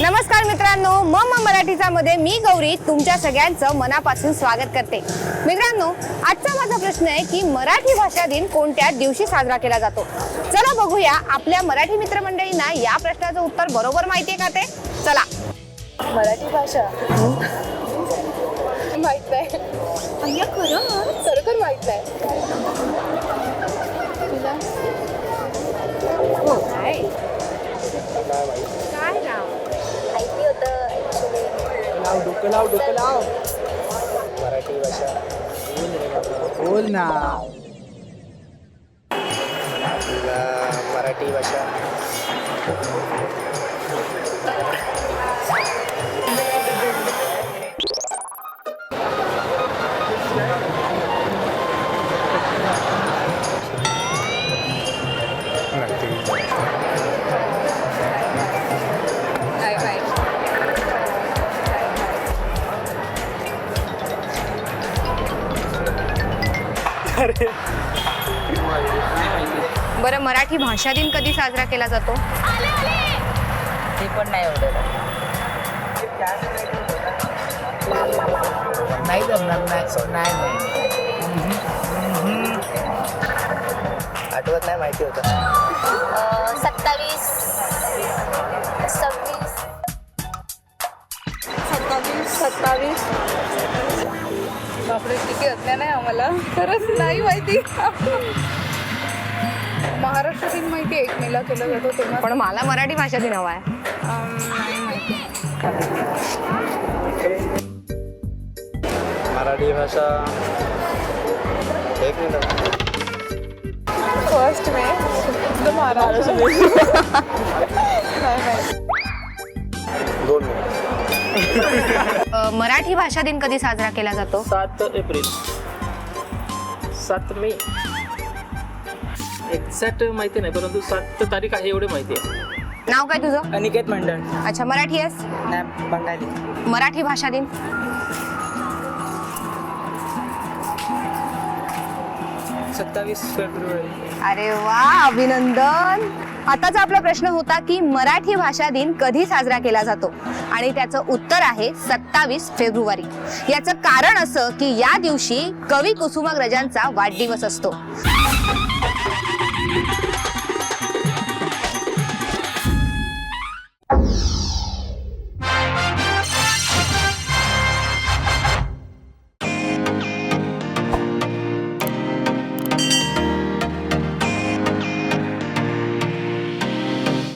मित्रांनो मम मराठीचा मध्ये मी गौरी तुमच्या सगळ्यांचं मनापासून स्वागत करते. मित्रांनो आजचा माझा प्रश्न आहे की मराठी भाषा दिन कोणत्या दिवशी साजरा केला जातो? चला बघूया आपल्या मराठी मित्रमंडळींना या प्रश्नाचं उत्तर बरोबर माहितीये का ते? चला. मराठी भाषा? माहीत नाही. अय्या खरं? खरोखर माहीत नाही. तुला? हो. काय डोकं लाव डोकं लाव. मराठी भाषा बोल ना. मराठी भाषा. बरं मराठी भाषा दिन कधी साजरा केला जातो? ते पण नाही एवढं. नाही जमणार नाही नाही नाही. आठवत नाही माहिती होतं. सत्तावीस सव्वीस सत्तावीस सत्तावीस. बापरे किती अज्ञान आहे आम्हाला. खरंच नाही माहिती. महाराष्ट्र दिन माहिती आहे एक मेला केला जातो तेव्हा. पण मला मराठी भाषा दिन हवा आहे. नाही माहिती. मराठी भाषा एक मिनिट. फर्स्ट मे महाराष्ट्र. दोन मिनिट. अ, मराठी भाषा दिन कधी साजरा केला जातो? सात एप्रिल. सात मे. एक्झॅक्ट माहिती नाही परंतु सात तारीख आहे एवढे माहिती आहे. नाव काय तुझं? अनिकेत मंडळ. अच्छा मराठी आहेस? नाही बंगाली. मराठी भाषा दिन? सत्तावीस फेब्रुवारी. अरे वा अभिनंदन. आताचा आपला प्रश्न होता की मराठी भाषा दिन कधी साजरा केला जातो? आणि त्याचं उत्तर आहे सत्तावीस फेब्रुवारी. याचं कारण असं की या दिवशी कवी कुसुमाग्रजांचा वाढदिवस असतो.